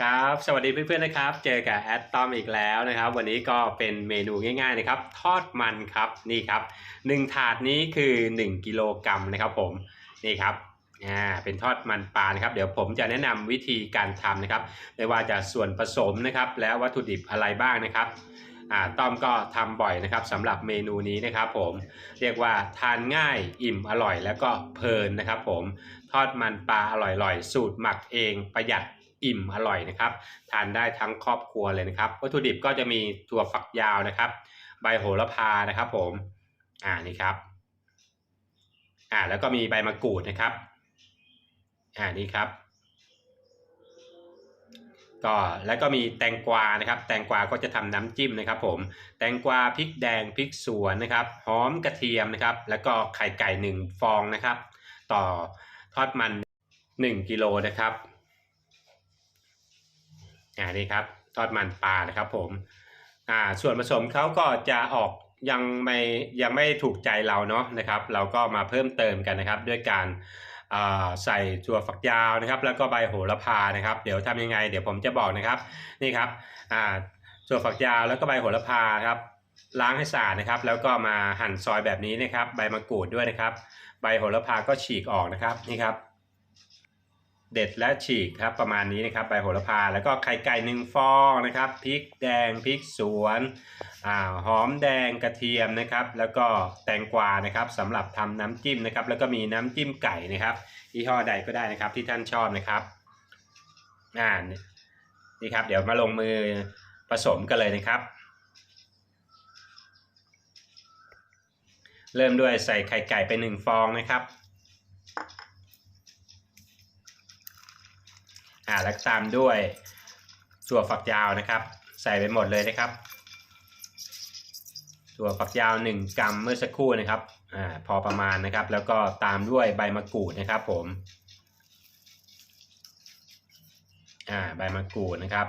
ครับ สวัสดีเพื่อนๆนะครับ เจอกับแอดตอมอีกแล้วนะครับ วันนี้ก็เป็นเมนูง่ายๆนะครับ ทอดมันครับนี่ครับหนึ่งถาดนี้คือ 1กิโลกรัมนะครับผมนี่ครับอ่าเป็นทอดมันปลานะครับ เดี๋ยวผมจะแนะนำวิธีการทำนะครับไม่ว่าจะส่วนผสมนะครับ และวัตถุดิบอะไรบ้างนะครับอ่าต้อมก็ทำบ่อยนะครับสำหรับเมนูนี้นะครับผมเรียกว่าทานง่ายอิ่มอร่อย แล้วก็เพลินนะครับ ผมทอดมันปลาอร่อยๆสูตรหมักเองประหยัด อิ่มอร่อยนะครับ ทานได้ทั้งครอบครัวเลยนะครับ วัตถุดิบก็จะมีถั่วฝักยาวนะครับ ใบโหระพานะครับ ผม อ่านี่ครับ อ่าแล้วก็มีใบมะกรูดนะครับ อ่านี่ครับก็แล้วก็มีแตงกวานะครับ แตงกวาก็จะทำน้ำจิ้มนะครับ ผม แตงกวาพริกแดงพริกสวนนะครับหอมกระเทียมนะครับ แล้วก็ไข่ไก่หนึ่งฟองนะครับ ต่อทอดมัน 1กิโลนะครับ อ่านี่ครับทอดมันปลานะครับผมอ่าส่วนผสมเขาก็จะออกยังไม่ยังไม่ถูกใจเราเนาะนะครับ เราก็มาเพิ่มเติมกันนะครับ ด้วยการอ่าใส่ถั่วฝักยาวนะครับ แล้วก็ใบโหระพานะครับ เดี๋ยวทำยังไง เดี๋ยวผมจะบอกนะครับนี่ครับอ่าถั่วฝักยาวแล้วก็ใบโหระพาครับล้างให้สะอาดนะครับ แล้วก็มาหั่นซอยแบบนี้นะครับ ใบมะกรูดด้วยนะครับ ใบโหระพาก็ฉีกออกนะครับนี่ครับ เด็ดและฉีกครับประมาณนี้นะครับใบโหระพา แล้วก็ไข่ไก่หนึ่งฟองนะครับพริกแดงพริกสวนอ่าหอมแดงกระเทียมนะครับ แล้วก็แตงกวานะครับสำหรับทำน้ำจิ้มนะครับ แล้วก็มีน้ำจิ้มไก่นะครับยี่ห้อใดก็ได้นะครับที่ท่านชอบนะครับอ่านี่ครับ เดี๋ยวมาลงมือผสมกันเลยนะครับ เริ่มด้วยใส่ไข่ไก่ไปหนึ่งฟองนะครับ อ่าแล้วตามด้วยถั่วฝักยาวนะครับ ใส่ไปหมดเลยนะครับถั่วฝักยาว 1 กรัมเมื่อสักครู่นะครับอ่าพอประมาณนะครับ แล้วก็ตามด้วยใบมะกรูดนะครับ ผมอ่าใบมะกรูดนะครับ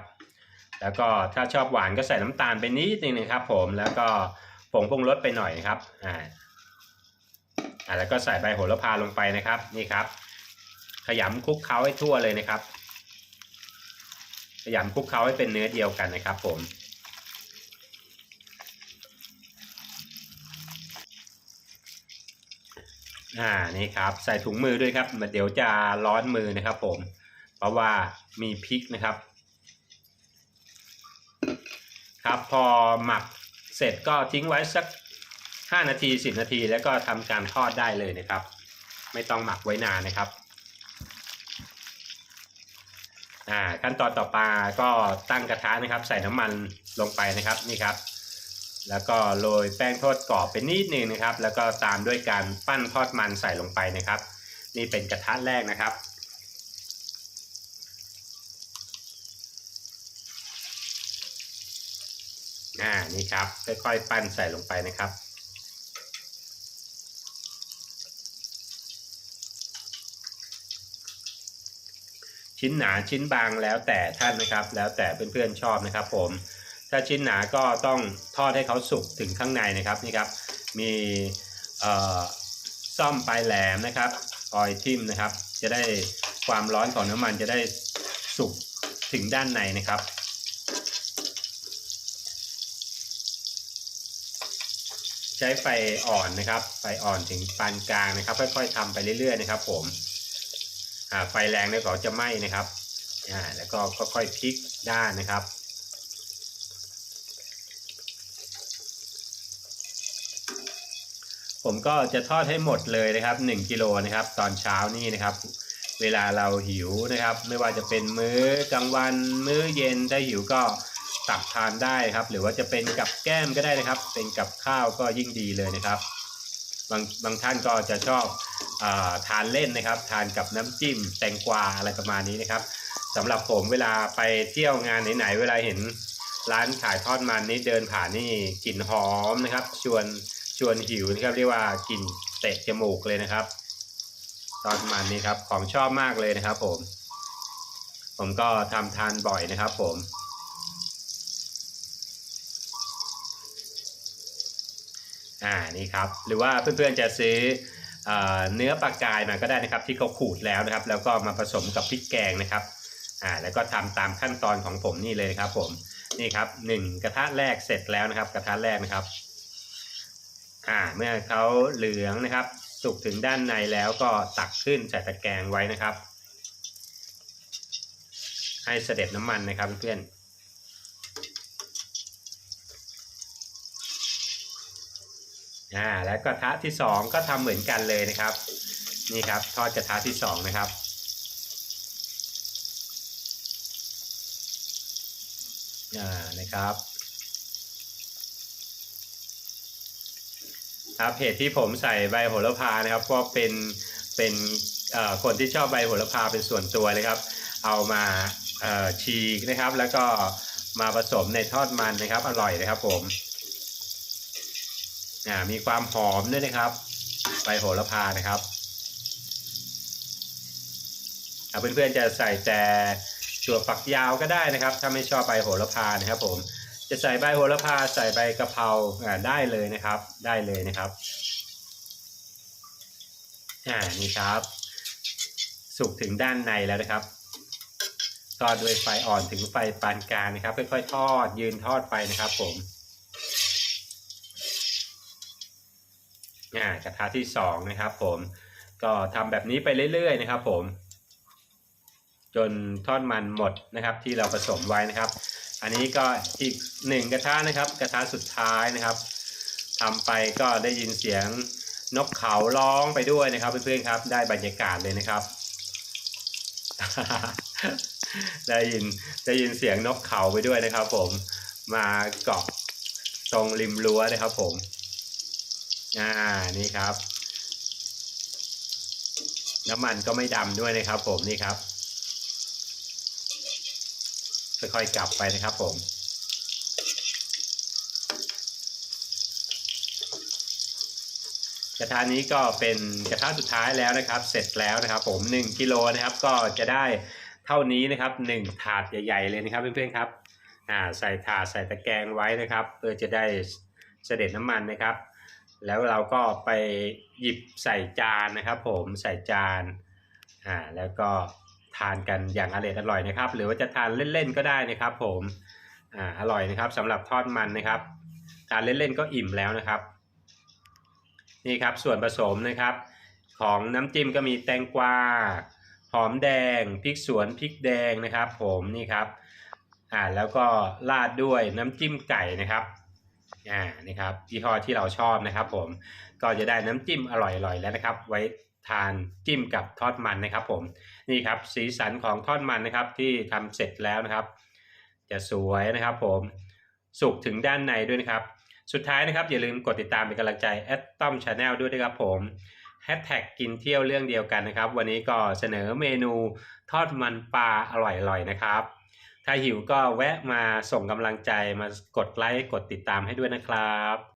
แล้วก็ถ้าชอบหวานก็ใส่น้ำตาลไปนิดนึงนะครับ ผมแล้วก็ผงปรุงรสไปหน่อยนะครับอ่าอ่าแล้วก็ใส่ใบโหระพาลงไปนะครับนี่ครับ ขยำคลุกเคล้าให้ทั่วเลยนะครับ ขยำคลุกเคล้าให้เป็นเนื้อเดียวกันนะครับผม อ่านี่ครับใส่ถุงมือด้วยครับเดี๋ยวจะร้อนมือนะครับผม เพราะว่ามีพริกนะครับ ครับพอหมักเสร็จก็ทิ้งไว้สัก 5 นาที 10 นาที แล้วก็ทำการทอดได้เลยนะครับ ไม่ต้องหมักไว้นานนะครับ อ่าขั้นตอนต่อไปก็ตั้งกระทะนะครับ ใส่น้ำมันลงไปนะครับนี่ครับ แล้วก็โรยแป้งทอดกรอบเป็นนิดนึงนะครับ แล้วก็ตามด้วยการปั้นทอดมันใส่ลงไปนะครับ นี่เป็นกระทะแรกนะครับอ่านี่ครับค่อยๆปั้นใส่ลงไปนะครับ ชิ้นหนาชิ้นบางแล้วแต่ท่านนะครับ แล้วแต่เพื่อนๆชอบนะครับ ผม ถ้าชิ้นหนาก็ต้องทอดให้เขาสุกถึงข้างในนะครับนี่ครับมีซ่อมปลายแหลมนะครับออยทิมนะครับ จะได้ความร้อนของน้ำมันจะได้สุกถึงด้านในนะครับใช้ไฟอ่อนนะครับ ไฟอ่อนถึงปานกลางนะครับ ค่อยๆทำไปเรื่อยๆนะครับผม ไฟแรงเนี่ยก็จะไหม้นะครับแล้วก็ค่อยๆพลิกด้านนะครับผมก็จะทอดให้หมดเลยนะครับ 1กิโลนะครับ ตอนเช้านี่นะครับ เวลาเราหิวนะครับ ไม่ว่าจะเป็นมื้อกลางวันมื้อเย็นถ้าหิวก็ตักทานได้ครับ หรือว่าจะเป็นกับแก้มก็ได้นะครับ เป็นกับข้าวก็ยิ่งดีเลยนะครับ บางบางท่านก็จะชอบ ทานเล่นนะครับ ทานกับน้ำจิ้มแตงกวาอะไรประมาณนี้นะครับสำหรับผมเวลาไปเที่ยวงานไหนๆเวลาเห็นร้านขายทอดมันนี่เดินผ่านนี่กลิ่นหอมนะครับ ชวนชวนหิวนะครับเรียกว่ากลิ่นเตะจมูกเลยนะครับทอดมันนี่ครับของชอบมากเลยนะครับ ผม ผมก็ทำทานบ่อยนะครับ ผมอ่านี่ครับ หรือว่าเพื่อนๆจะซื้อ เนื้อปลากายมาก็ได้นะครับ ที่เขาขูดแล้วนะครับ แล้วก็มาผสมกับพริกแกงนะครับอ่าแล้วก็ทำตามขั้นตอนของผมนี่เลยครับ ผมนี่ครับหนึ่งกระทะแรกเสร็จแล้วนะครับ กระทะแรกนะครับอ่าเมื่อเขาเหลืองนะครับ สุกถึงด้านในแล้วก็ตักขึ้นใส่ตะแกรงไว้นะครับ ให้เสด็จน้ำมันนะครับเพื่อนๆ อ่าแล้วกระทะที่สองก็ทำเหมือนกันเลยนะครับ นี่ครับทอดกระทะที่สองนะครับ อ่านะครับครับเหตุที่ผมใส่ใบโหระพานะครับก็เป็นเป็นคนที่ชอบใบโหระพาเป็นส่วนตัวเลยครับ เอามาฉีกนะครับ แล้วก็มาผสมในทอดมันนะครับ อร่อยนะครับผม อ่ามีความหอมด้วยนะครับใบโหระพานะครับอ่าเพื่อนๆจะใส่แต่ถั่วฝักยาวก็ได้นะครับ ถ้าไม่ชอบใบโหระพานะครับ ผมจะใส่ใบโหระพาใส่ใบกะเพราอ่าได้เลยนะครับ ได้เลยนะครับอ่านี่ครับ สุกถึงด้านในแล้วนะครับทอดด้วยไฟอ่อนถึงไฟปานกลางนะครับค่อยๆทอดยืนทอดไปนะครับ ผม อ่ากระทะที่สองนะครับผมก็ทำแบบนี้ไปเรื่อยๆนะครับผม จนทอดมันหมดนะครับที่เราผสมไว้นะครับ อันนี้ก็อีกหนึ่งกระทะนะครับกระทะสุดท้ายนะครับทำไปก็ได้ยินเสียงนกเขาร้องไปด้วยนะครับเพื่อนๆครับ ได้บรรยากาศเลยนะครับ ได้ยินได้ยินเสียงนกเขาไปด้วยนะครับ ผมมาเกาะตรงริมรั้วนะครับผม อ่านี่ครับ น้ำมันก็ไม่ดำด้วยนะครับ ผมนี่ครับค่อยๆกลับไปนะครับ ผมกระทะนี้ก็เป็นกระทะสุดท้ายแล้วนะครับ เสร็จแล้วนะครับ ผม1กิโลนะครับ ก็จะได้เท่านี้นะครับ1ถาดใหญ่ๆเลยนะครับ เพื่อนๆครับอ่าใส่ถาดใส่ตะแกรงไว้นะครับเพื่อจะได้เสด็จน้ำมันนะครับ แล้วเราก็ไปหยิบใส่จานนะครับผมใส่จานอ่าแล้วก็ทานกันอย่างอร่อยอร่อยนะครับ หรือว่าจะทานเล่นๆก็ได้นะครับ ผมอ่าอร่อยนะครับสำหรับทอดมันนะครับ ทานเล่นๆก็อิ่มแล้วนะครับ นี่ครับส่วนผสมนะครับ ของน้ำจิ้มก็มีแตงกวาหอมแดงพริกสวนพริกแดงนะครับ ผมนี่ครับอ่าแล้วก็ราดด้วยน้ำจิ้มไก่นะครับ อ่านี่ครับยี่ห้อที่เราชอบนะครับผมก็จะได้น้ำจิ้มอร่อยๆแล้วนะครับ ไว้ทานจิ้มกับทอดมันนะครับ ผมนี่ครับสีสันของทอดมันนะครับที่ทำเสร็จแล้วนะครับ จะสวยนะครับ ผมสุกถึงด้านในด้วยนะครับ สุดท้ายนะครับ อย่าลืมกดติดตามเป็นกำลังใจแอดต้อมชาแนลด้วยนะครับผมแฮชแท็กกินเที่ยวเรื่องเดียวกันนะครับ วันนี้ก็เสนอเมนูทอดมันปลาอร่อยๆนะครับ ถ้าหิวก็แวะมาส่งกำลังใจมากดไลค์กดติดตามให้ด้วยนะครับ